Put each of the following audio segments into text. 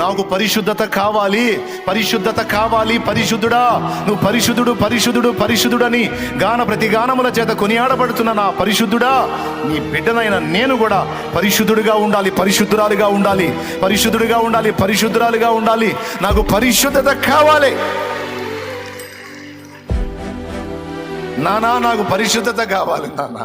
నాకు పరిశుద్ధత కావాలి పరిశుద్ధత కావాలి పరిశుద్ధుడా. నువ్వు పరిశుద్ధుడు పరిశుద్ధుడు పరిశుద్ధుడని గాన ప్రతి గానముల చేత కొనియాడబడుతున్న నా పరిశుద్ధుడా. నీ బిడ్డనైన నేను కూడా పరిశుద్ధుడిగా ఉండాలి పరిశుద్ధురాలుగా ఉండాలి పరిశుద్ధుడిగా ఉండాలి పరిశుద్ధురాలుగా ఉండాలి. నాకు పరిశుద్ధత కావాలి. నానా నాకు పరిశుద్ధత కావాలి నానా.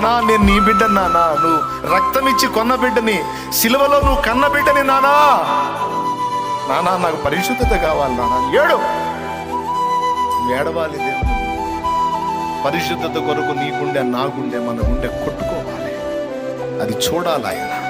నానా నేను నీ బిడ్డ నానా. నువ్వు రక్తం ఇచ్చి కొన్న బిడ్డని సిలువలో నువ్వు కన్న బిడ్డని నానా. నానా నాకు పరిశుద్ధత కావాలి నానా. ఏడు. ఏడవాలి దేవుని. పరిశుద్ధత కొరకు నీ గుండె నా గుండె మన గుండె కొట్టుకోవాలి. అది చూడాలి ఆయన.